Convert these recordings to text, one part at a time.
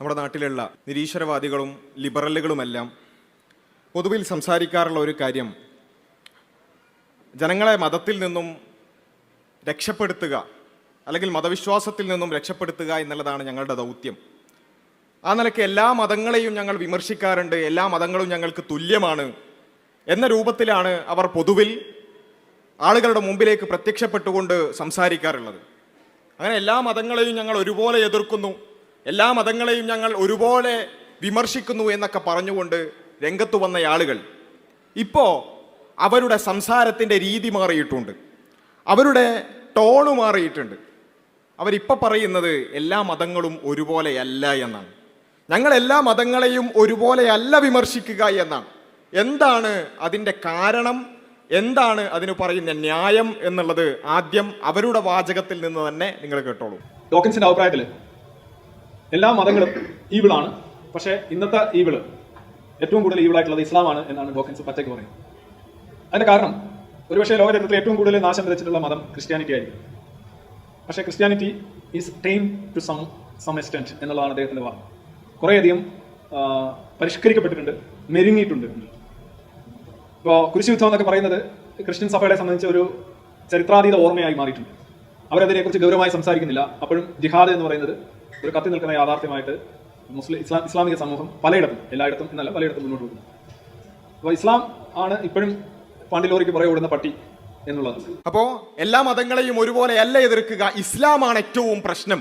നമ്മുടെ നാട്ടിലുള്ള നിരീശ്വരവാദികളും ലിബറലുകളുമെല്ലാം പൊതുവിൽ സംസാരിക്കാറുള്ള ഒരു കാര്യം ജനങ്ങളെ മതത്തിൽ നിന്നും രക്ഷപ്പെടുത്തുക അല്ലെങ്കിൽ മതവിശ്വാസത്തിൽ നിന്നും രക്ഷപ്പെടുത്തുക എന്നുള്ളതാണ് ഞങ്ങളുടെ ദൗത്യം. ആ നിലയ്ക്ക് എല്ലാ മതങ്ങളെയും ഞങ്ങൾ വിമർശിക്കാറുണ്ട് എല്ലാ മതങ്ങളും ഞങ്ങൾക്ക് തുല്യമാണ് എന്ന രൂപത്തിലാണ് അവർ പൊതുവിൽ ആളുകളുടെ മുമ്പിലേക്ക് പ്രത്യക്ഷപ്പെട്ടുകൊണ്ട് സംസാരിക്കാറുള്ളത്. അങ്ങനെ എല്ലാ മതങ്ങളെയും ഞങ്ങൾ ഒരുപോലെ എതിർക്കുന്നു. എല്ലാ മതങ്ങളെയും ഞങ്ങൾ ഒരുപോലെ വിമർശിക്കുന്നു എന്നൊക്കെ പറഞ്ഞുകൊണ്ട് രംഗത്തു വന്ന ആളുകൾ ഇപ്പോൾ അവരുടെ സംസാരത്തിന്റെ രീതി മാറിയിട്ടുണ്ട്. അവരുടെ ടോണ് മാറിയിട്ടുണ്ട്. അവരിപ്പോൾ പറയുന്നത് എല്ലാ മതങ്ങളും ഒരുപോലെയല്ല എന്നാണ്. ഞങ്ങൾ എല്ലാ മതങ്ങളെയും ഒരുപോലെയല്ല വിമർശിക്കുക എന്നാണ്. എന്താണ് അതിന്റെ കാരണം? എന്താണ് അതിന് പറയുന്ന ന്യായം എന്നുള്ളത് ആദ്യം അവരുടെ വാചകത്തിൽ നിന്ന് തന്നെ നിങ്ങൾ കേട്ടോളൂ. ടോക്കൻസിന്റെ അഭിപ്രായത്തിൽ എല്ലാ മതങ്ങളും ഈവിളാണ് പക്ഷേ ഇന്നത്തെ ഈവിൾ ഏറ്റവും കൂടുതൽ ഈവിളായിട്ടുള്ളത് ഇസ്ലാമാണ് എന്നാണ് ഡോക്കിൻസ് പച്ചയ്ക്ക് പറയുന്നത്. അതിന്റെ കാരണം ഒരുപക്ഷെ ലോകചരിത്രത്തിൽ ഏറ്റവും കൂടുതൽ നാശം വിതച്ചിട്ടുള്ള മതം ക്രിസ്ത്യാനിറ്റി ആയിരിക്കും. പക്ഷേ Christianity is time to some some extent എന്നുള്ളതാണ് അദ്ദേഹത്തിന്റെ വാദം. കുറേയധികം പരിഷ്കരിക്കപ്പെട്ടിട്ടുണ്ട് മെരുങ്ങിയിട്ടുണ്ട്. ഇപ്പോൾ കുരിശുയുദ്ധം എന്നൊക്കെ പറയുന്നത് ക്രിസ്ത്യൻ സഭകളെ സംബന്ധിച്ച ഒരു ചരിത്രാതീത ഓർമ്മയായി മാറിയിട്ടുണ്ട്. അവരതിനെക്കുറിച്ച് ഗൗരവമായി സംസാരിക്കുന്നില്ല. അപ്പോഴും ജിഹാദ് എന്ന് പറയുന്നത് ഒരു കത്തി നിൽക്കുന്ന യാഥാർത്ഥ്യമായിട്ട് മുസ്ലിം ഇസ്ലാം ഇസ്ലാമിക സമൂഹം പലയിടത്തും എല്ലായിടത്തും എന്നല്ല പലയിടത്തും മുന്നോട്ട് പോകുന്നു. അപ്പോൾ ഇസ്ലാം ആണ് ഇപ്പോഴും പാണ്ടിലോറിക്ക് പുറകെ ഓടുന്ന പട്ടി എന്നുള്ളത്. അപ്പോൾ എല്ലാ മതങ്ങളെയും ഒരുപോലെ ഒരുപോലെയല്ല എതിർക്കുക ഇസ്ലാമാണ് ഏറ്റവും പ്രശ്നം.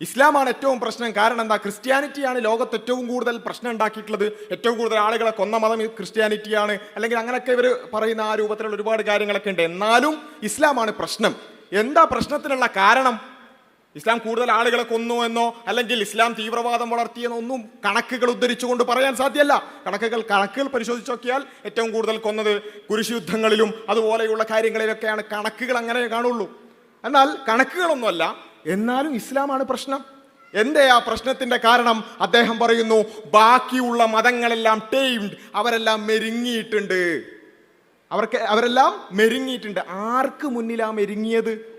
ഇസ്ലാമാണ് ഏറ്റവും പ്രശ്നം. കാരണം എന്താ? ക്രിസ്ത്യാനിറ്റിയാണ് ലോകത്ത് ഏറ്റവും കൂടുതൽ പ്രശ്നം ഉണ്ടാക്കിയിട്ടുള്ളത്. ഏറ്റവും കൂടുതൽ ആളുകളെ കൊന്ന മതം ക്രിസ്ത്യാനിറ്റിയാണ്. അല്ലെങ്കിൽ അങ്ങനെയൊക്കെ ഇവർ പറയുന്ന ആ രൂപത്തിലുള്ള ഒരുപാട് കാര്യങ്ങളൊക്കെ ഉണ്ട്. എന്നാലും ഇസ്ലാമാണ് പ്രശ്നം. എന്താ പ്രശ്നത്തിനുള്ള കാരണം? ഇസ്ലാം കൂടുതൽ ആളുകളെ കൊന്നു എന്നോ അല്ലെങ്കിൽ ഇസ്ലാം തീവ്രവാദം വളർത്തിയെന്നോ ഒന്നും കണക്കുകൾ ഉദ്ധരിച്ചുകൊണ്ട് പറയാൻ സാധ്യമല്ല കണക്കുകൾ കണക്കുകൾ പരിശോധിച്ച് നോക്കിയാൽ ഏറ്റവും കൂടുതൽ കൊന്നത് കുരിശുദ്ധങ്ങളിലും അതുപോലെയുള്ള കാര്യങ്ങളിലൊക്കെയാണ് കണക്കുകൾ അങ്ങനെ കാണുള്ളൂ. എന്നാൽ കണക്കുകളൊന്നുമല്ല എന്നാലും ഇസ്ലാമാണ് പ്രശ്നം. എന്തേ ആ പ്രശ്നത്തിന്റെ കാരണം? അദ്ദേഹം പറയുന്നു ബാക്കിയുള്ള മതങ്ങളെല്ലാം ടേംഡ് അവരെല്ലാം മെരുങ്ങിയിട്ടുണ്ട്. അവർക്ക് അവരെല്ലാം മെരുങ്ങിയിട്ടുണ്ട്. ആർക്ക് മുന്നിലാ മെരുങ്ങിയത്?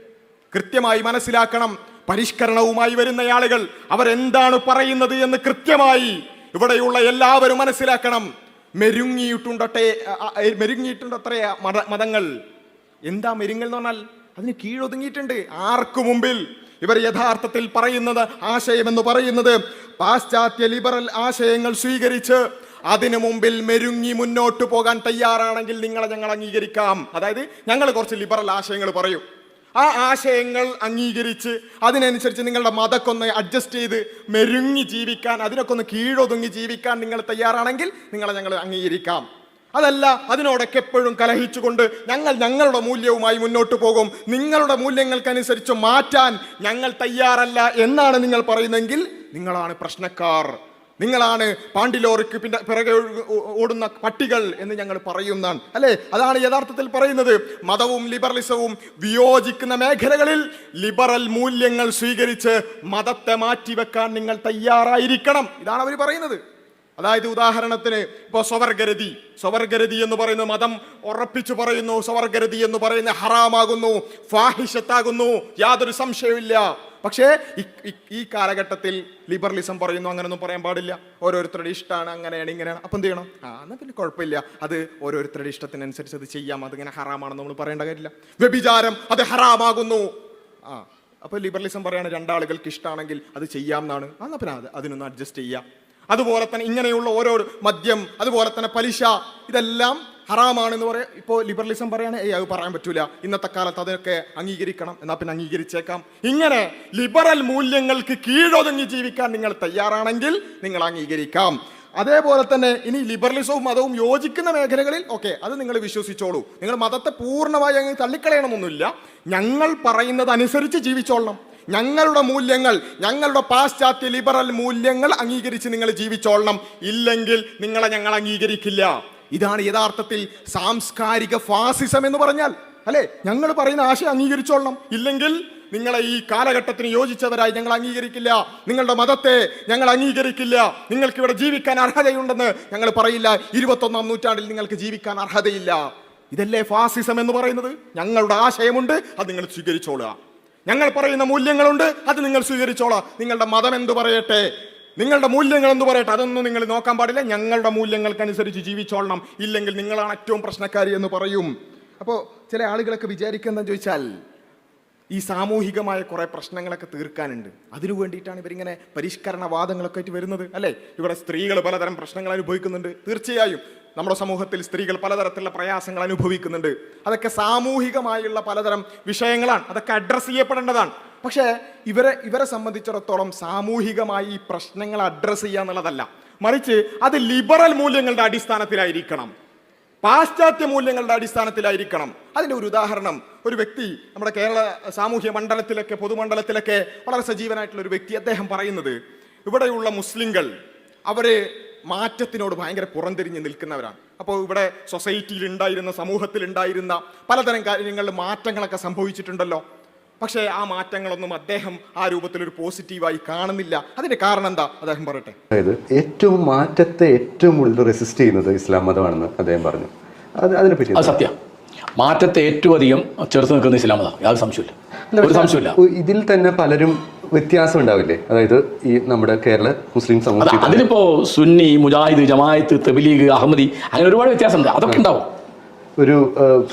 കൃത്യമായി മനസ്സിലാക്കണം. പരിഷ്കരണവുമായി വരുന്ന ആളുകൾ അവരെന്താണ് പറയുന്നത് എന്ന് കൃത്യമായി ഇവിടെയുള്ള എല്ലാവരും മനസ്സിലാക്കണം. മെരുങ്ങിയിട്ടുണ്ടട്ടെ മെരുങ്ങിയിട്ടുണ്ടത്രേ മത മതങ്ങൾ. എന്താ മെരുങ്ങൽ എന്ന് പറഞ്ഞാൽ അതിന് കീഴൊതുങ്ങിയിട്ടുണ്ട്. ആർക്കു മുമ്പിൽ ഇവർ യഥാർത്ഥത്തിൽ പറയുന്നത് ആശയം എന്ന് പറയുന്നത്? പാശ്ചാത്യ ലിബറൽ ആശയങ്ങൾ സ്വീകരിച്ച് അതിനു മുമ്പിൽ മെരുങ്ങി മുന്നോട്ട് പോകാൻ തയ്യാറാണെങ്കിൽ നിങ്ങളെ ഞങ്ങൾ അംഗീകരിക്കാം. അതായത് ഞങ്ങൾ കുറച്ച് ലിബറൽ ആശയങ്ങൾ പറയും. ആ ആശയങ്ങൾ അംഗീകരിച്ച് അതിനനുസരിച്ച് നിങ്ങളുടെ മതക്കൊന്ന് അഡ്ജസ്റ്റ് ചെയ്ത് മെരുങ്ങി ജീവിക്കാൻ അതിനൊക്കെ ഒന്ന് കീഴൊതുങ്ങി ജീവിക്കാൻ നിങ്ങൾ തയ്യാറാണെങ്കിൽ നിങ്ങളെ ഞങ്ങൾ അംഗീകരിക്കാം. അതല്ല അതിനോടൊക്കെ എപ്പോഴും കലഹിച്ചുകൊണ്ട് ഞങ്ങൾ ഞങ്ങളുടെ മൂല്യവുമായി മുന്നോട്ട് പോകും. നിങ്ങളുടെ മൂല്യങ്ങൾക്കനുസരിച്ച് മാറ്റാൻ ഞങ്ങൾ തയ്യാറല്ല എന്നാണ് നിങ്ങൾ പറയുന്നതെങ്കിൽ നിങ്ങളാണ് പ്രശ്നക്കാർ. നിങ്ങളാണ് പാണ്ടിലോറിക്ക് പിന്നെ പിറകെ ഓടുന്ന പട്ടികൾ എന്ന് ഞങ്ങൾ പറയുന്നതാണ്. അല്ലേ? അതാണ് യഥാർത്ഥത്തിൽ പറയുന്നത്. മതവും ലിബറലിസവും വിയോജിക്കുന്ന മേഖലകളിൽ ലിബറൽ മൂല്യങ്ങൾ സ്വീകരിച്ച് മതത്തെ മാറ്റിവെക്കാൻ നിങ്ങൾ തയ്യാറായിരിക്കണം. ഇതാണ് അവർ പറയുന്നത്. അതായത് ഉദാഹരണത്തിന് ഇപ്പോൾ സ്വവർഗരതി സ്വവർഗരതി എന്ന് പറയുന്ന മതം ഉറപ്പിച്ചു പറയുന്നു സ്വവർഗരതി എന്ന് പറയുന്ന ഹറാമാകുന്നു ഫാഹിഷത്താകുന്നു യാതൊരു സംശയവുമില്ല. പക്ഷേ ഈ- കാലഘട്ടത്തിൽ ലിബറലിസം പറയുന്നു അങ്ങനെയൊന്നും പറയാൻ പാടില്ല. ഓരോരുത്തരുടെ ഇഷ്ടമാണ് അങ്ങനെയാണ് ഇങ്ങനെയാണ്. അപ്പം എന്ത് ചെയ്യണം ആ എന്നാൽ പിന്നെ കുഴപ്പമില്ല. അത് ഓരോരുത്തരുടെ ഇഷ്ടത്തിനനുസരിച്ച് അത് ചെയ്യാം. അതിങ്ങനെ ഹറാമാണെന്ന് നമ്മൾ പറയേണ്ട കാര്യമില്ല. വ്യഭിചാരം അത് ഹറാമാകുന്നു. ആ അപ്പോൾ ലിബറലിസം പറയുകയാണ് രണ്ടാളുകൾക്ക് ഇഷ്ടമാണെങ്കിൽ അത് ചെയ്യാം എന്നാണ്. എന്നാൽ പിന്നെ അത് അതിനൊന്ന് അഡ്ജസ്റ്റ് ചെയ്യാം. അതുപോലെ തന്നെ ഇങ്ങനെയുള്ള ഓരോ മദ്യം അതുപോലെ തന്നെ പലിശ ഇതെല്ലാം ഹറാമാണെന്ന് പറയാം ഇപ്പോൾ ലിബറലിസം പറയാണ് ഏയ് അത് പറയാൻ പറ്റൂല. ഇന്നത്തെ കാലത്ത് അതൊക്കെ അംഗീകരിക്കണം. എന്നാൽ പിന്നെ അംഗീകരിച്ചേക്കാം. ഇങ്ങനെ ലിബറൽ മൂല്യങ്ങൾക്ക് കീഴൊതുങ്ങി ജീവിക്കാൻ നിങ്ങൾ തയ്യാറാണെങ്കിൽ നിങ്ങൾ അംഗീകരിക്കാം. അതേപോലെ തന്നെ ഇനി ലിബറലിസവും മതവും യോജിക്കുന്ന മേഖലകളിൽ ഓക്കെ അത് നിങ്ങൾ വിശ്വസിച്ചോളൂ. നിങ്ങൾ മതത്തെ പൂർണമായി അങ്ങ് തള്ളിക്കളയണമെന്നൊന്നുമില്ല. ഞങ്ങൾ പറയുന്നത് അനുസരിച്ച് ജീവിച്ചോളണം. ഞങ്ങളുടെ മൂല്യങ്ങൾ ഞങ്ങളുടെ പാശ്ചാത്യ ലിബറൽ മൂല്യങ്ങൾ അംഗീകരിച്ച് നിങ്ങൾ ജീവിച്ചോളണം. ഇല്ലെങ്കിൽ നിങ്ങളെ ഞങ്ങൾ അംഗീകരിക്കില്ല. ഇതാണ് യഥാർത്ഥത്തിൽ സാംസ്കാരിക ഫാസിസം എന്ന് പറഞ്ഞാൽ അല്ലേ? ഞങ്ങൾ പറയുന്ന ആശയം അംഗീകരിച്ചോളണം. ഇല്ലെങ്കിൽ നിങ്ങളെ ഈ കാലഘട്ടത്തിന് യോജിച്ചവരായി ഞങ്ങൾ അംഗീകരിക്കില്ല. നിങ്ങളുടെ മതത്തെ ഞങ്ങൾ അംഗീകരിക്കില്ല. നിങ്ങൾക്ക് ഇവിടെ ജീവിക്കാൻ അർഹതയുണ്ടെന്ന് ഞങ്ങൾ പറയില്ല. ഇരുപത്തൊന്നാം നൂറ്റാണ്ടിൽ നിങ്ങൾക്ക് ജീവിക്കാൻ അർഹതയില്ല. ഇതല്ലേ ഫാസിസം എന്ന് പറയുന്നത്? ഞങ്ങളുടെ ആശയമുണ്ട് അത് നിങ്ങൾ സ്വീകരിച്ചോളുക. ഞങ്ങൾ പറയുന്ന മൂല്യങ്ങളുണ്ട് അത് നിങ്ങൾ സ്വീകരിച്ചോളാം. നിങ്ങളുടെ മതം എന്തു പറയട്ടെ? നിങ്ങളുടെ മൂല്യങ്ങൾ എന്ന് പറയട്ടെ? അതൊന്നും നിങ്ങൾ നോക്കാൻ പാടില്ല. ഞങ്ങളുടെ മൂല്യങ്ങൾക്കനുസരിച്ച് ജീവിച്ചോളണം. ഇല്ലെങ്കിൽ നിങ്ങളാണ് ഏറ്റവും പ്രശ്നക്കാരി എന്ന് പറയും. അപ്പോൾ ചില ആളുകളൊക്കെ വിചാരിക്കുന്നതെന്ന് ചോദിച്ചാൽ ഈ സാമൂഹികമായ കുറേ പ്രശ്നങ്ങളൊക്കെ തീർക്കാനുണ്ട്. അതിനു വേണ്ടിയിട്ടാണ് ഇവരിങ്ങനെ പരിഷ്കരണവാദങ്ങളൊക്കെ ആയിട്ട് വരുന്നത് അല്ലേ? ഇവിടെ സ്ത്രീകൾ പലതരം പ്രശ്നങ്ങൾ അനുഭവിക്കുന്നുണ്ട്. തീർച്ചയായും. നമ്മുടെ സമൂഹത്തിൽ സ്ത്രീകൾ പലതരത്തിലുള്ള പ്രയാസങ്ങൾ അനുഭവിക്കുന്നുണ്ട്. അതൊക്കെ സാമൂഹികമായുള്ള പലതരം വിഷയങ്ങളാണ്. അതൊക്കെ അഡ്രസ്സ് ചെയ്യപ്പെടേണ്ടതാണ്. പക്ഷേ ഇവരെ ഇവരെ സംബന്ധിച്ചിടത്തോളം സാമൂഹികമായി ഈ പ്രശ്നങ്ങൾ അഡ്രസ്സ് ചെയ്യുക എന്നുള്ളതല്ല. മറിച്ച് അത് ലിബറൽ മൂല്യങ്ങളുടെ അടിസ്ഥാനത്തിലായിരിക്കണം. പാശ്ചാത്യ മൂല്യങ്ങളുടെ അടിസ്ഥാനത്തിലായിരിക്കണം. അതിന്റെ ഒരു ഉദാഹരണം ഒരു വ്യക്തി നമ്മുടെ കേരള സാമൂഹ്യ മണ്ഡലത്തിലൊക്കെ പൊതുമണ്ഡലത്തിലൊക്കെ വളരെ സജീവനായിട്ടുള്ള ഒരു വ്യക്തി അദ്ദേഹം പറയുന്നത് ഇവിടെയുള്ള മുസ്ലിങ്ങൾ അവർ മാറ്റത്തിനോട് ഭയങ്കര പുറംതിരിഞ്ഞ് നിൽക്കുന്നവരാണ്. അപ്പോൾ ഇവിടെ സൊസൈറ്റിയിൽ ഉണ്ടായിരുന്ന സമൂഹത്തിൽ ഉണ്ടായിരുന്ന പലതരം കാര്യങ്ങളിൽ മാറ്റങ്ങളൊക്കെ സംഭവിച്ചിട്ടുണ്ടല്ലോ. പക്ഷേ ആ മാറ്റങ്ങളൊന്നും അദ്ദേഹം ആ രൂപത്തിൽ ഒരു പോസിറ്റീവായി കാണുന്നില്ല. അതിന്റെ കാരണം എന്താ? അദ്ദേഹം പറയട്ടെ. അതായത് ഏറ്റവും മാറ്റത്തെ ഏറ്റവും കൂടുതൽ റെസിസ്റ്റ് ചെയ്യുന്നത് ഇസ്ലാം മതമാണെന്ന് അദ്ദേഹം പറഞ്ഞു. അത് അതിനെ പറ്റി സത്യം. മാറ്റത്തെ ഏറ്റവും അധികം ചെറുത്ത് നിൽക്കുന്ന ഇസ്ലാം മതം യാതൊരു സംശയമില്ല ഒരു സംശയമില്ല ഇതിൽ തന്നെ പലരും വ്യത്യാസം ഉണ്ടാവില്ലേ അതായത് ഈ നമ്മുടെ കേരള മുസ്ലിം സമൂഹം അതിലിപ്പോ സുന്നി മുജാഹിദ് ജമായത്ത് തബിലീഗ് അഹമ്മദി അങ്ങനെ ഒരുപാട് വ്യത്യാസം ഉണ്ട് അതൊക്കെ ഉണ്ടാവും. ഒരു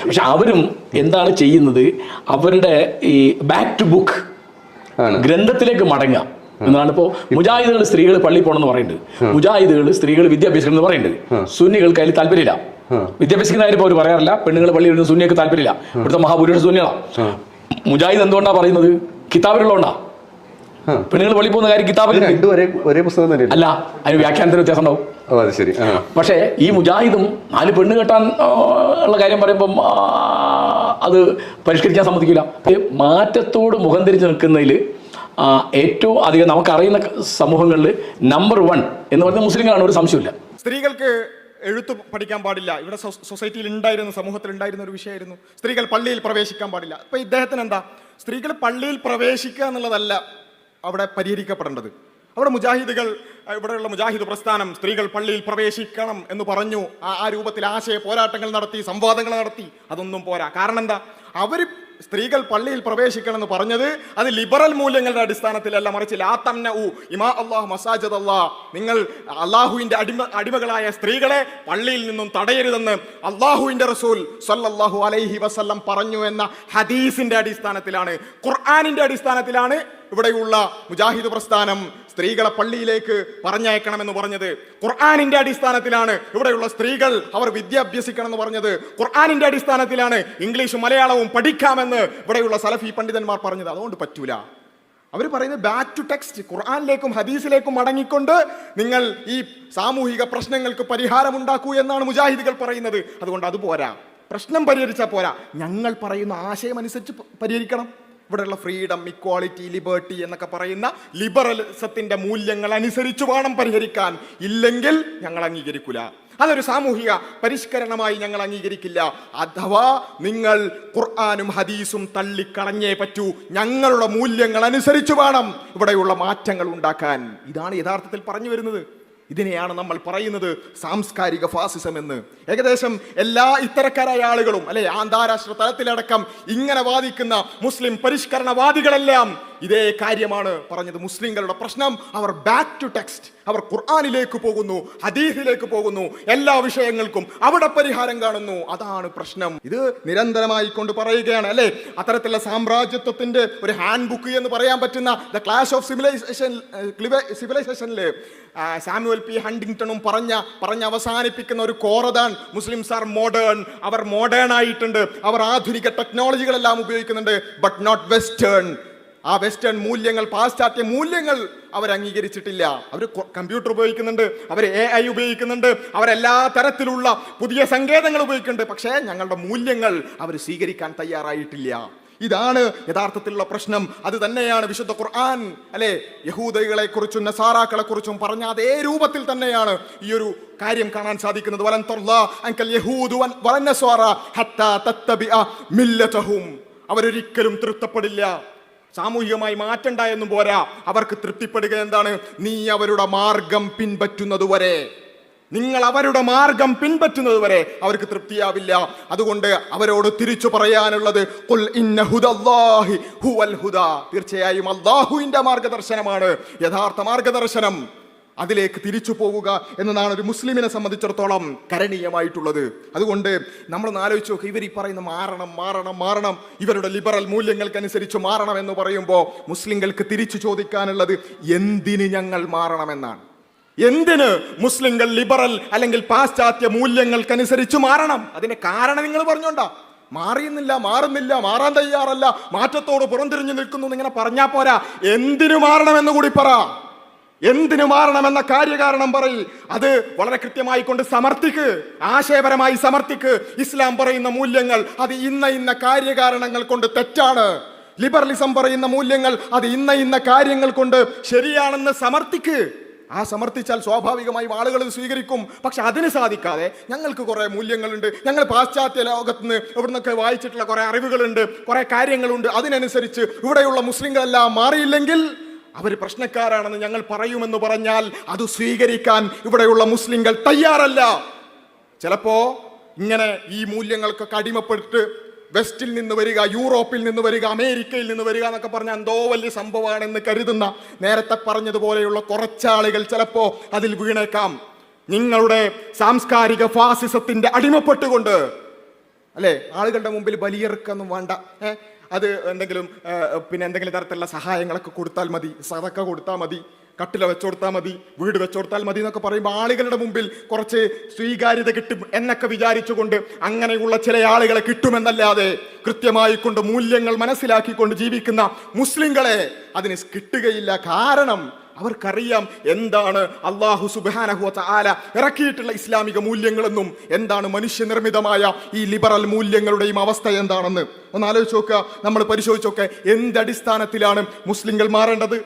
പക്ഷെ അവരും എന്താണ് ചെയ്യുന്നത്? അവരുടെ ഈ ബാക്ക് ടു ബുക്ക് ഗ്രന്ഥത്തിലേക്ക് മടങ്ങുക. എന്നാണ് ഇപ്പോ മുജാഹിദുകൾ സ്ത്രീകൾ പള്ളി പോകണമെന്ന് പറയുന്നുണ്ട് മുജാഹിദുകൾ സ്ത്രീകൾ വിദ്യാഭ്യാസിക്കണം എന്ന് പറയുന്നുണ്ട് സുന്നികൾക്ക് അതിൽ താല്പര്യമില്ല. വിദ്യാഭ്യാസിക്കുന്ന കാര്യം ഇപ്പോൾ അവർ പറയാറില്ല. പെണ്ണുങ്ങൾ പള്ളി വരുന്ന സുന്നിയൊക്കെ താല്പര്യമില്ല. ഇവിടുത്തെ മഹാപുരുഷ സുന്നികളാണ് മുജാഹിദ് എന്തുകൊണ്ടാണ് പറയുന്നത്? കിതാബിലുള്ളതുകൊണ്ടാ. ആ. പെണ്ണുങ്ങൾ പള്ളി പോകുന്ന കാര്യം കിതാബ് കിതാബിൽ ഒരേ ഒരേ പുസ്തകം തന്നെ അല്ല അതിന് വ്യാഖ്യാനത്തിന് വ്യത്യാസം ഉണ്ടാവും. അത് ശരി. പക്ഷേ ഈ മുജാഹിദും നാല് പെണ്ണ് കെട്ടാൻ ഉള്ള കാര്യം പറയുമ്പം അത് പരിഷ്കരിക്കാൻ സമ്മതിക്കില്ല. മാറ്റത്തോട് മുഖം തിരിച്ച് നിൽക്കുന്നതിൽ ഏറ്റവും അധികം നമുക്കറിയുന്ന സമൂഹങ്ങളിൽ നമ്പർ വൺ എന്ന് പറയുന്നത് മുസ്ലിങ്ങളാണ് ഒരു സംശയമില്ല സ്ത്രീകൾക്ക് എഴുത്ത് പഠിക്കാൻ പാടില്ല. ഇവിടെ സൊസൈറ്റിയിൽ ഉണ്ടായിരുന്നു സമൂഹത്തിൽ ഉണ്ടായിരുന്ന ഒരു വിഷയമായിരുന്നു. സ്ത്രീകൾ പള്ളിയിൽ പ്രവേശിക്കാൻ പാടില്ല. അപ്പൊ ഇദ്ദേഹത്തിന് എന്താ? സ്ത്രീകൾ പള്ളിയിൽ പ്രവേശിക്കുക എന്നുള്ളതല്ല. അവിടെ പരിഹരിക്കപ്പെടേണ്ടത്. അവിടെ മുജാഹിദുകൾ ഇവിടെയുള്ള മുജാഹിദ് പ്രസ്ഥാനം സ്ത്രീകൾ പള്ളിയിൽ പ്രവേശിക്കണം എന്ന് പറഞ്ഞു ആ രൂപത്തിൽ ആശയ പോരാട്ടങ്ങൾ നടത്തി സംവാദങ്ങൾ നടത്തി അതൊന്നും പോരാ. കാരണം എന്താ? അവർ സ്ത്രീകൾ പള്ളിയിൽ പ്രവേശിക്കണം എന്ന് പറഞ്ഞത് അത് ലിബറൽ മൂല്യങ്ങളുടെ അടിസ്ഥാനത്തിലല്ല മറിച്ച് ലാ ഊ ഇമാ അള്ളാഹ് മസാജദ് അള്ളാഹ് നിങ്ങൾ അള്ളാഹുവിന്റെ അടിമ അടിമകളായ സ്ത്രീകളെ പള്ളിയിൽ നിന്നും തടയരുതെന്ന് അള്ളാഹുവിന്റെ റസൂൽ സല്ലല്ലാഹു അലൈഹി വസല്ലം പറഞ്ഞു എന്ന ഹദീസിന്റെ അടിസ്ഥാനത്തിലാണ് ഖുർആാനിന്റെ അടിസ്ഥാനത്തിലാണ് ഇവിടെയുള്ള മുജാഹിദ് പ്രസ്ഥാനം സ്ത്രീകളെ പള്ളിയിലേക്ക് പറഞ്ഞയക്കണമെന്ന് പറഞ്ഞത് ഖുർആാനിന്റെ അടിസ്ഥാനത്തിലാണ്. ഇവിടെയുള്ള സ്ത്രീകൾ അവർ വിദ്യ അഭ്യസിക്കണം എന്ന് പറഞ്ഞത് ഖുർആാനിന്റെ അടിസ്ഥാനത്തിലാണ്. ഇംഗ്ലീഷും മലയാളവും പഠിക്കാമെന്ന് ഇവിടെയുള്ള സലഫി പണ്ഡിതന്മാർ പറഞ്ഞത്. അതുകൊണ്ട് പറ്റൂല. അവർ പറയുന്നത് ബാക്ക് ടു ടെക്സ്റ്റ് ഖുർആാനിലേക്കും ഹദീസിലേക്കും മടങ്ങിക്കൊണ്ട് നിങ്ങൾ ഈ സാമൂഹിക പ്രശ്നങ്ങൾക്ക് പരിഹാരം ഉണ്ടാക്കൂ എന്നാണ് മുജാഹിദുകൾ പറയുന്നത്. അതുകൊണ്ട് അത് പോരാ. പ്രശ്നം പരിഹരിച്ചാൽ പോരാ. ഞങ്ങൾ പറയുന്ന ആശയം അനുസരിച്ച് പരിഹരിക്കണം. ഇവിടെയുള്ള ഫ്രീഡം ഇക്വാളിറ്റി ലിബേർട്ടി എന്നൊക്കെ പറയുന്ന ലിബറലിസത്തിന്റെ മൂല്യങ്ങൾ അനുസരിച്ച് വേണം പരിഹരിക്കാൻ. ഇല്ലെങ്കിൽ ഞങ്ങൾ അംഗീകരിക്കില്ല അതൊരു സാമൂഹിക പരിഷ്കരണമായി ഞങ്ങൾ അംഗീകരിക്കില്ല. അഥവാ നിങ്ങൾ ഖുർആാനും ഹദീസും തള്ളിക്കളഞ്ഞേ പറ്റൂ. ഞങ്ങളുടെ മൂല്യങ്ങൾ അനുസരിച്ച് വേണം ഇവിടെയുള്ള മാറ്റങ്ങൾ ഉണ്ടാക്കാൻ. ഇതാണ് യഥാർത്ഥത്തിൽ പറഞ്ഞു വരുന്നത്. ഇതിനെയാണ് നമ്മൾ പറയുന്നത് സാംസ്കാരിക ഫാസിസം എന്ന്. ഏകദേശം എല്ലാ ഇത്തരക്കാരായ ആളുകളും അല്ലെ അന്താരാഷ്ട്ര തലത്തിലടക്കം ഇങ്ങനെ വാദിക്കുന്ന മുസ്ലിം പരിഷ്കരണവാദികളെല്ലാം ഇതേ കാര്യമാണ് പറഞ്ഞത് മുസ്ലിങ്ങളുടെ പ്രശ്നം. അവർ ബാക്ക് ടു ടെക്സ്റ്റ് അവർ ഖുർആാനിലേക്ക് പോകുന്നു ഹദീഫിലേക്ക് പോകുന്നു എല്ലാ വിഷയങ്ങൾക്കും അവിടെ പരിഹാരം കാണുന്നു. അതാണ് പ്രശ്നം. ഇത് നിരന്തരമായി കൊണ്ട് പറയുകയാണ് അല്ലേ? അത്തരത്തിലുള്ള സാമ്രാജ്യത്വത്തിന്റെ ഒരു ഹാൻഡ് ബുക്ക് എന്ന് പറയാൻ പറ്റുന്ന ദ ക്ലാഷ് ഓഫ് സിവിലൈസേഷൻ സിവിലൈസേഷനിൽ സാമുവൽ പി. ഹണ്ടിങ്ടണും പറഞ്ഞ പറഞ്ഞ് അവസാനിപ്പിക്കുന്ന ഒരു കോറതാണ് മുസ്ലിംസ് ആർ മോഡേൺ അവർ മോഡേൺ ആയിട്ടുണ്ട്. അവർ ആധുനിക ടെക്നോളജികളെല്ലാം ഉപയോഗിക്കുന്നുണ്ട് ബട്ട് നോട്ട് വെസ്റ്റേൺ ആ വെസ്റ്റേൺ മൂല്യങ്ങൾ പാശ്ചാത്യ മൂല്യങ്ങൾ അവർ അംഗീകരിച്ചിട്ടില്ല. അവർ കമ്പ്യൂട്ടർ ഉപയോഗിക്കുന്നുണ്ട് അവർ എ ഐ ഉപയോഗിക്കുന്നുണ്ട് അവരെല്ലാ തരത്തിലുള്ള പുതിയ സങ്കേതങ്ങൾ ഉപയോഗിക്കുന്നുണ്ട്. പക്ഷേ ഞങ്ങളുടെ മൂല്യങ്ങൾ അവർ സ്വീകരിക്കാൻ തയ്യാറായിട്ടില്ല. ഇതാണ് യഥാർത്ഥത്തിലുള്ള പ്രശ്നം. അത് തന്നെയാണ് വിശുദ്ധ ഖുർആൻ അല്ലെ? യഹൂദകളെ കുറിച്ചും നസാറാക്കളെ കുറിച്ചും പറഞ്ഞ അതേ രൂപത്തിൽ തന്നെയാണ് ഈ ഒരു കാര്യം കാണാൻ സാധിക്കുന്നത്. വലൻ മില്ലതഹും. അവരൊരിക്കലും തൃപ്തപ്പെടില്ല. സാമൂഹികമായി മാറ്റണ്ടായെന്നും പോരാ. അവർക്ക് തൃപ്തിപ്പെടുക എന്താണ്? നീ അവരുടെ മാർഗം പിൻപറ്റുന്നത് വരെ നിങ്ങൾ അവരുടെ മാർഗം പിൻപറ്റുന്നത് വരെ അവർക്ക് തൃപ്തിയാവില്ല. അതുകൊണ്ട് അവരോട് തിരിച്ചു പറയാനുള്ളത്. തീർച്ചയായും അള്ളാഹുവിന്റെ മാർഗദർശനമാണ്. യഥാർത്ഥ മാർഗദർശനം. അതിലേക്ക് തിരിച്ചു പോവുക എന്നതാണ് ഒരു മുസ്ലിമിനെ സംബന്ധിച്ചിടത്തോളം കരണീയമായിട്ടുള്ളത്. അതുകൊണ്ട് നമ്മൾ ആലോചിച്ച് നോക്കുക ഇവർ ഈ പറയുന്ന മാറണം മാറണം മാറണം ഇവരുടെ ലിബറൽ മൂല്യങ്ങൾക്കനുസരിച്ച് മാറണം എന്ന് പറയുമ്പോൾ മുസ്ലിങ്ങൾക്ക് തിരിച്ചു ചോദിക്കാനുള്ളത് എന്തിന് ഞങ്ങൾ മാറണമെന്നാണ്. എന്തിന് മുസ്ലിങ്ങൾ ലിബറൽ അല്ലെങ്കിൽ പാശ്ചാത്യ മൂല്യങ്ങൾക്കനുസരിച്ച് മാറണം? അതിന് കാരണം നിങ്ങൾ പറഞ്ഞോണ്ടാ. മാറിയുന്നില്ല മാറുന്നില്ല മാറാൻ തയ്യാറല്ല മാറ്റത്തോട് പുറംതിരിഞ്ഞു നിൽക്കുന്നു ഇങ്ങനെ പറഞ്ഞാ പോരാ. എന്തിനു മാറണമെന്ന് കൂടി പറ. എന്തിനു മാറണമെന്ന കാര്യകാരണം പറയ്. അത് വളരെ കൃത്യമായി കൊണ്ട് സമർത്ഥിക്ക്. ആശയപരമായി സമർത്ഥിക്ക്. ഇസ്ലാം പറയുന്ന മൂല്യങ്ങൾ അത് ഇന്ന ഇന്ന കാര്യകാരണങ്ങൾ കൊണ്ട് തെറ്റാണ്. ലിബറലിസം പറയുന്ന മൂല്യങ്ങൾ അത് ഇന്ന ഇന്ന കാര്യങ്ങൾ കൊണ്ട് ശരിയാണെന്ന് സമർത്ഥിക്ക്. ആ സമർത്ഥിച്ചാൽ സ്വാഭാവികമായും ആളുകൾ സ്വീകരിക്കും. പക്ഷെ അതിന് സാധിക്കാതെ ഞങ്ങൾക്ക് കുറെ മൂല്യങ്ങളുണ്ട്. ഞങ്ങൾ പാശ്ചാത്യ ലോകത്ത് നിന്ന് ഇവിടുന്നൊക്കെ വായിച്ചിട്ടുള്ള കുറെ അറിവുകളുണ്ട്. കുറെ കാര്യങ്ങളുണ്ട്. അതിനനുസരിച്ച് ഇവിടെയുള്ള മുസ്ലിങ്ങളെല്ലാം മാറിയില്ലെങ്കിൽ അവർ പ്രശ്നക്കാരാണെന്ന് ഞങ്ങൾ പറയുമെന്ന് പറഞ്ഞാൽ അത് സ്വീകരിക്കാൻ ഇവിടെയുള്ള മുസ്ലിങ്ങൾ തയ്യാറല്ല. ചിലപ്പോ ഇങ്ങനെ ഈ മൂല്യങ്ങൾക്കൊക്കെ അടിമപ്പെട്ട് വെസ്റ്റിൽ നിന്ന് വരിക യൂറോപ്പിൽ നിന്ന് വരിക അമേരിക്കയിൽ നിന്ന് വരിക എന്നൊക്കെ പറഞ്ഞ എന്തോ വലിയ സംഭവമാണെന്ന് കരുതുന്ന നേരത്തെ പറഞ്ഞതുപോലെയുള്ള കുറച്ചാളുകൾ ചിലപ്പോ അതിൽ വീണേക്കാം. നിങ്ങളുടെ സാംസ്കാരിക ഫാസിസത്തിന്റെ അടിമപ്പെട്ടുകൊണ്ട് അല്ലേ? ആളുകളുടെ മുമ്പിൽ ബലിയെറുക്കൊന്നും വേണ്ട. അത് എന്തെങ്കിലും പിന്നെ എന്തെങ്കിലും തരത്തിലുള്ള സഹായങ്ങളൊക്കെ കൊടുത്താൽ മതി. സതക്ക കൊടുത്താൽ മതി. കട്ടില വെച്ചുകൊടുത്താൽ മതി. വീട് വെച്ചുകൊടുത്താൽ മതി എന്നൊക്കെ പറയുമ്പോൾ ആളുകളുടെ മുമ്പിൽ കുറച്ച് സ്വീകാര്യത കിട്ടും എന്നൊക്കെ വിചാരിച്ചുകൊണ്ട് അങ്ങനെയുള്ള ചില ആളുകളെ കിട്ടുമെന്നല്ലാതെ കൃത്യമായി കൊണ്ട് മൂല്യങ്ങൾ മനസ്സിലാക്കിക്കൊണ്ട് ജീവിക്കുന്ന മുസ്ലിങ്ങളെ അതിന് കിട്ടുകയില്ല. കാരണം അവർക്കറിയാം എന്താണ് അള്ളാഹു സുബാനഹു ആല ഇറക്കിയിട്ടുള്ള ഇസ്ലാമിക മൂല്യങ്ങളെന്നും എന്താണ് മനുഷ്യനിർമ്മിതമായ ഈ ലിബറൽ മൂല്യങ്ങളുടെയും അവസ്ഥ എന്താണെന്ന്. ഒന്ന് ആലോചിച്ച് നോക്കുക. നമ്മൾ പരിശോധിച്ച് നോക്കുക എന്തടിസ്ഥാനത്തിലാണ് മുസ്ലിങ്ങൾ മാറേണ്ടത്?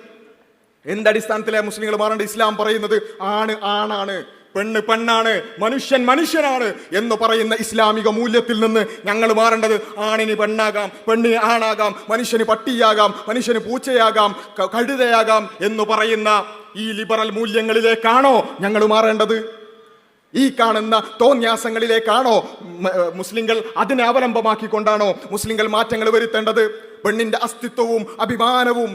എന്തടിസ്ഥാനത്തിലെ മുസ്ലിങ്ങൾ മാറേണ്ടത്? ഇസ്ലാം പറയുന്നത് ആണ് ആണാണ് പെണ്ണ് പെണ്ണാണ് മനുഷ്യൻ മനുഷ്യനാണ് എന്ന് പറയുന്ന ഇസ്ലാമിക മൂല്യത്തിൽ നിന്ന് ഞങ്ങൾ മാറേണ്ടത് ആണിന് പെണ്ണാകാം പെണ്ണിന് ആണാകാം മനുഷ്യന് പട്ടിയാകാം മനുഷ്യന് പൂച്ചയാകാം കഴുതയാകാം എന്ന് പറയുന്ന ഈ ലിബറൽ മൂല്യങ്ങളിലേക്കാണോ ഞങ്ങൾ മാറേണ്ടത്? ഈ കാണുന്ന തോന്യാസങ്ങളിലേക്കാണോ മുസ്ലിങ്ങൾ അതിനെ അവലംബമാക്കിക്കൊണ്ടാണോ മുസ്ലിങ്ങൾ മാറ്റങ്ങൾ വരുത്തേണ്ടത്? പെണ്ണിന്റെ അസ്തിത്വവും അഭിമാനവും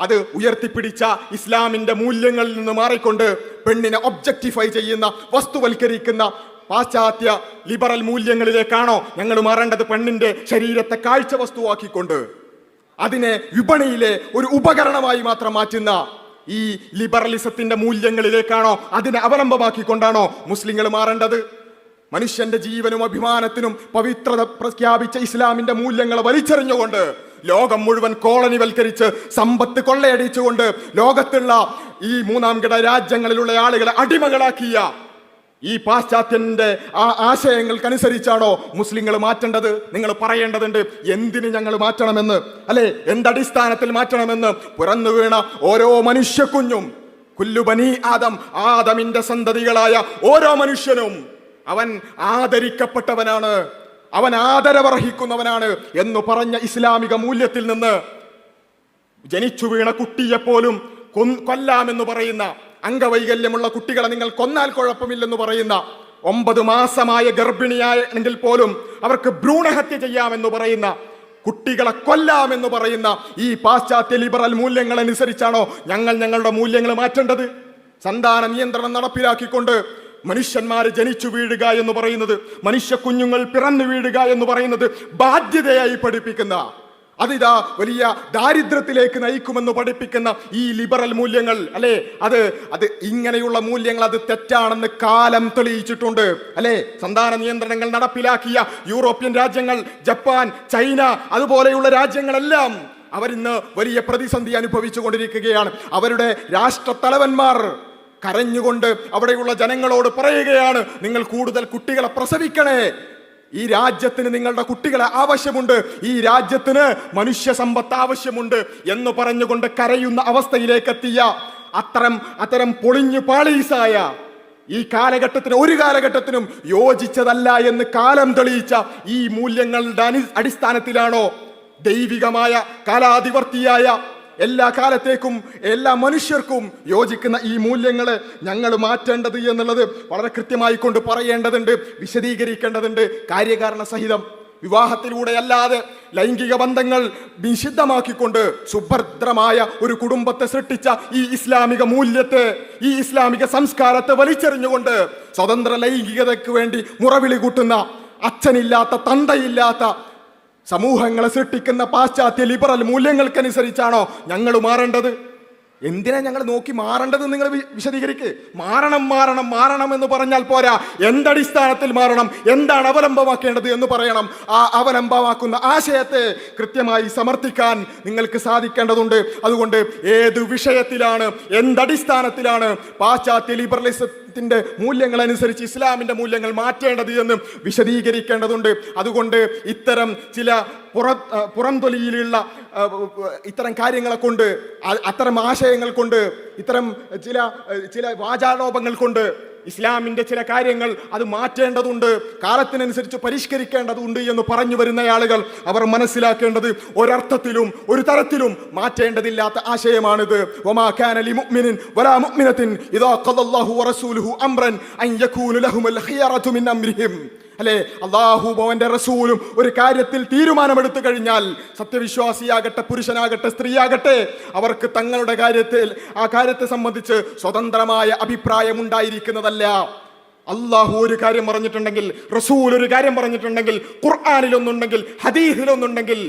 അത് ഉയർത്തിപ്പിടിച്ച ഇസ്ലാമിന്റെ മൂല്യങ്ങളിൽ നിന്ന് മാറിക്കൊണ്ട് പെണ്ണിനെ ഒബ്ജക്റ്റിഫൈ ചെയ്യുന്ന വസ്തുവൽക്കരിക്കുന്ന പാശ്ചാത്യ ലിബറൽ മൂല്യങ്ങളിലേക്കാണോ ഞങ്ങൾ മാറേണ്ടത് പെണ്ണിന്റെ ശരീരത്തെ കാഴ്ച വസ്തുവാക്കിക്കൊണ്ട്. അതിനെ വിപണിയിലെ ഒരു ഉപകരണമായി മാത്രം മാറ്റുന്ന ഈ ലിബറലിസത്തിന്റെ മൂല്യങ്ങളിലേക്കാണോ അതിനെ അവലംബമാക്കിക്കൊണ്ടാണോ മുസ്ലിങ്ങൾ മാറേണ്ടത്? മനുഷ്യന്റെ ജീവനും അഭിമാനത്തിനും പവിത്രത പ്രഖ്യാപിച്ച ഇസ്ലാമിന്റെ മൂല്യങ്ങളെ വലിച്ചെറിഞ്ഞുകൊണ്ട് ലോകം മുഴുവൻ കോളനിവൽക്കരിച്ച് സമ്പത്ത് കൊള്ളയടിച്ചുകൊണ്ട് ലോകത്തുള്ള ഈ മൂന്നാം ഘട രാജ്യങ്ങളിലുള്ള ആളുകളെ അടിമകളാക്കിയ ഈ പാശ്ചാത്യന്റെ ആ ആശയങ്ങൾക്കനുസരിച്ചാണോ മുസ്ലിങ്ങൾ മാറ്റേണ്ടത്? നിങ്ങൾ പറയേണ്ടതുണ്ട് എന്തിന് ഞങ്ങൾ മാറ്റണമെന്ന്? അല്ലെ? എന്തടിസ്ഥാനത്തിൽ മാറ്റണമെന്ന്? പുറന്നു വീണ ഓരോ മനുഷ്യക്കുഞ്ഞും കുല്ലുബനി ആദം ആദമിന്റെ സന്തതികളായ ഓരോ മനുഷ്യനും അവൻ ആദരിക്കപ്പെട്ടവനാണ്. അവൻ ആദരവർഹിക്കുന്നവനാണ് എന്ന് പറഞ്ഞ ഇസ്ലാമിക മൂല്യത്തിൽ നിന്ന് ജനിച്ചു വീണ കുട്ടിയെപ്പോലും കൊല്ലാമെന്ന് പറയുന്ന അംഗവൈകല്യമുള്ള കുട്ടികളെ നിങ്ങൾ കൊന്നാൽ കുഴപ്പമില്ലെന്ന് പറയുന്ന ഒമ്പത് മാസമായ ഗർഭിണിയായെങ്കിൽ പോലും അവർക്ക് ഭ്രൂണഹത്യ ചെയ്യാമെന്ന് പറയുന്ന കുട്ടികളെ കൊല്ലാമെന്ന് പറയുന്ന ഈ പാശ്ചാത്യ ലിബറൽ മൂല്യങ്ങൾ അനുസരിച്ചാണോ ഞങ്ങൾ ഞങ്ങളുടെ മൂല്യങ്ങൾ മാറ്റേണ്ടത്? സന്താന നിയന്ത്രണം നടപ്പിലാക്കിക്കൊണ്ട് മനുഷ്യന്മാര് ജനിച്ചു വീഴുക എന്ന് പറയുന്നത് മനുഷ്യ കുഞ്ഞുങ്ങൾ പിറന്നു വീഴുക എന്ന് പറയുന്നത് ബാധ്യതയായി പഠിപ്പിക്കുന്ന അതിതാ വലിയ ദാരിദ്ര്യത്തിലേക്ക് നയിക്കുമെന്ന് പഠിപ്പിക്കുന്ന ഈ ലിബറൽ മൂല്യങ്ങൾ അല്ലെ? അത് അത് ഇങ്ങനെയുള്ള മൂല്യങ്ങൾ അത് തെറ്റാണെന്ന് കാലം തെളിയിച്ചിട്ടുണ്ട് അല്ലെ? സന്താന നിയന്ത്രണങ്ങൾ നടപ്പിലാക്കിയ യൂറോപ്യൻ രാജ്യങ്ങൾ ജപ്പാൻ ചൈന അതുപോലെയുള്ള രാജ്യങ്ങളെല്ലാം അവരിന്ന് വലിയ പ്രതിസന്ധി അനുഭവിച്ചു കൊണ്ടിരിക്കുകയാണ് അവരുടെ രാഷ്ട്രത്തലവന്മാർ കരഞ്ഞുകൊണ്ട് അവിടെയുള്ള ജനങ്ങളോട് പറയുകയാണ് നിങ്ങൾ കൂടുതൽ കുട്ടികളെ പ്രസവിക്കണേ. ഈ രാജ്യത്തിന് നിങ്ങളുടെ കുട്ടികളെ ആവശ്യമുണ്ട്. ഈ രാജ്യത്തിന് മനുഷ്യ സമ്പത്ത് ആവശ്യമുണ്ട്. എന്ന് പറഞ്ഞുകൊണ്ട് കരയുന്ന അവസ്ഥയിലേക്ക് എത്തിയ അത്തരം അത്തരം പൊളിഞ്ഞു പാളീസായ ഈ കാലഘട്ടത്തിന് ഒരു കാലഘട്ടത്തിനും യോജിച്ചതല്ല എന്ന് കാലം തെളിയിച്ച ഈ മൂല്യങ്ങളുടെ അടിസ്ഥാനത്തിലാണോ ദൈവികമായ കാലാധിവർത്തിയായ എല്ലാ കാലത്തേക്കും എല്ലാ മനുഷ്യർക്കും യോജിക്കുന്ന ഈ മൂല്യങ്ങൾ ഞങ്ങൾ മാറ്റേണ്ടത് എന്നുള്ളത് വളരെ കൃത്യമായി കൊണ്ട് പറയേണ്ടതുണ്ട് വിശദീകരിക്കേണ്ടതുണ്ട്. കാര്യകാരണ സഹിതം വിവാഹത്തിലൂടെ അല്ലാതെ ലൈംഗിക ബന്ധങ്ങൾ നിഷിദ്ധമാക്കിക്കൊണ്ട് സുഭദ്രമായ ഒരു കുടുംബത്തെ സൃഷ്ടിച്ച ഈ ഇസ്ലാമിക മൂല്യത്തെ ഈ ഇസ്ലാമിക സംസ്കാരത്തെ വലിച്ചെറിഞ്ഞുകൊണ്ട് സ്വതന്ത്ര ലൈംഗികതയ്ക്ക് വേണ്ടി മുറവിളി കൂട്ടുന്ന അച്ഛനില്ലാത്ത തന്തയില്ലാത്ത സമൂഹങ്ങളെ സൃഷ്ടിക്കുന്ന പാശ്ചാത്യ ലിബറൽ മൂല്യങ്ങൾക്കനുസരിച്ചാണോ ഞങ്ങൾ മാറേണ്ടത്? എന്തിനാ ഞങ്ങൾ നോക്കി മാറേണ്ടത് നിങ്ങൾ വിശദീകരിക്ക്? മാറണം മാറണം മാറണം എന്ന് പറഞ്ഞാൽ പോരാ. എന്തടിസ്ഥാനത്തിൽ മാറണം? എന്താണ് അവലംബമാക്കേണ്ടത് എന്ന് പറയണം. ആ അവലംബമാക്കുന്ന ആശയത്തെ കൃത്യമായി സമർത്ഥിക്കാൻ നിങ്ങൾക്ക് സാധിക്കേണ്ടതുണ്ട്. അതുകൊണ്ട് ഏത് വിഷയത്തിലാണ് എന്തടിസ്ഥാനത്തിലാണ് പാശ്ചാത്യ ലിബറലിസത്തിന്റെ മൂല്യങ്ങൾ അനുസരിച്ച് ഇസ്ലാമിന്റെ മൂല്യങ്ങൾ മാറ്റേണ്ടത് എന്ന് വിശദീകരിക്കേണ്ടതുണ്ട്. അതുകൊണ്ട് ഇത്തരം ചില പുറ പുറംതൊലിയിലുള്ള ഇത്തരം കാര്യങ്ങളെ കൊണ്ട് അത്തരം ആശയങ്ങൾ കൊണ്ട് ഇത്തരം ചില ചില വാചാരോപങ്ങൾ കൊണ്ട് ഇസ്ലാമിന്റെ ചില കാര്യങ്ങൾ അത് മാറ്റേണ്ടതുണ്ട് കാലത്തിനനുസരിച്ച് പരിഷ്കരിക്കേണ്ടതുണ്ട് എന്ന് പറഞ്ഞു വരുന്ന ആളുകൾ അവർ മനസ്സിലാക്കേണ്ടത് ഒരർത്ഥത്തിലും ഒരു തരത്തിലും മാറ്റേണ്ടതില്ലാത്ത ആശയമാണിത്. വറസൂലുഹു അംറൻ അൻ ലഹുമൽ മിൻ അംരിഹിം. അല്ലെ? അള്ളാഹു അവന്റെ റസൂലും ഒരു കാര്യത്തിൽ തീരുമാനമെടുത്തു കഴിഞ്ഞാൽ സത്യവിശ്വാസിയാകട്ടെ പുരുഷനാകട്ടെ സ്ത്രീയാകട്ടെ അവർക്ക് തങ്ങളുടെ കാര്യത്തിൽ ആ കാര്യത്തെ സംബന്ധിച്ച് സ്വതന്ത്രമായ അഭിപ്രായം ഉണ്ടായിരിക്കുന്നതല്ല. അള്ളാഹു ഒരു കാര്യം പറഞ്ഞിട്ടുണ്ടെങ്കിൽ റസൂൽ ഒരു കാര്യം പറഞ്ഞിട്ടുണ്ടെങ്കിൽ ഖുർആാനിലൊന്നുണ്ടെങ്കിൽ ഹദീഹിലൊന്നുണ്ടെങ്കിൽ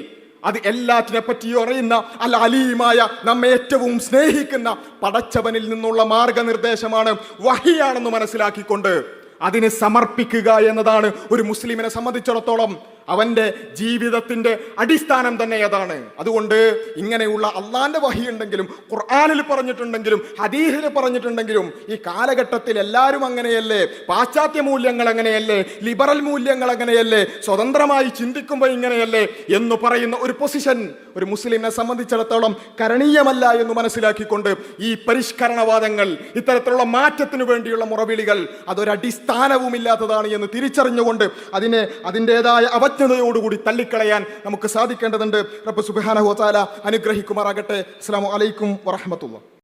അത് എല്ലാറ്റിനെ പറ്റിയും അറിയുന്ന അല്ല അലീമായ നമ്മെ ഏറ്റവും സ്നേഹിക്കുന്ന പടച്ചവനിൽ നിന്നുള്ള മാർഗനിർദ്ദേശമാണ് വഹിയാണെന്ന് മനസ്സിലാക്കിക്കൊണ്ട് അതിനെ സമർപ്പിക്കുക എന്നതാണ് ഒരു മുസ്ലിമിനെ സംബന്ധിച്ചിടത്തോളം അവന്റെ ജീവിതത്തിന്റെ അടിസ്ഥാനം തന്നെ അതാണ് അതുകൊണ്ട് ഇങ്ങനെയുള്ള അള്ളാന്റെ വഹി ഉണ്ടെങ്കിലും ഖുർആാനിൽ പറഞ്ഞിട്ടുണ്ടെങ്കിലും ഹദീഹിൽ പറഞ്ഞിട്ടുണ്ടെങ്കിലും ഈ കാലഘട്ടത്തിൽ എല്ലാവരും അങ്ങനെയല്ലേ? പാശ്ചാത്യ മൂല്യങ്ങൾ അങ്ങനെയല്ലേ? ലിബറൽ മൂല്യങ്ങൾ അങ്ങനെയല്ലേ? സ്വതന്ത്രമായി ചിന്തിക്കുമ്പോൾ ഇങ്ങനെയല്ലേ? എന്ന് പറയുന്ന ഒരു പൊസിഷൻ ഒരു മുസ്ലിമിനെ സംബന്ധിച്ചിടത്തോളം കരണീയമല്ല എന്ന് മനസ്സിലാക്കിക്കൊണ്ട് ഈ പരിഷ്കരണവാദങ്ങൾ ഇത്തരത്തിലുള്ള മാറ്റത്തിനു വേണ്ടിയുള്ള മുറവിളികൾ അതൊരടിസ്ഥാനവുമില്ലാത്തതാണ് എന്ന് തിരിച്ചറിഞ്ഞുകൊണ്ട് അതിനെ അതിന്റെതായ അവജ്ഞതയോടുകൂടി തള്ളിക്കളയാൻ നമുക്ക് സാധിക്കേണ്ടതുണ്ട്. റബ്ബ് സുബാന താല അനുഗ്രഹിക്കുമാറാകട്ടെ. അസ്സാം വലൈക്കും വറഹമത്തുള്ള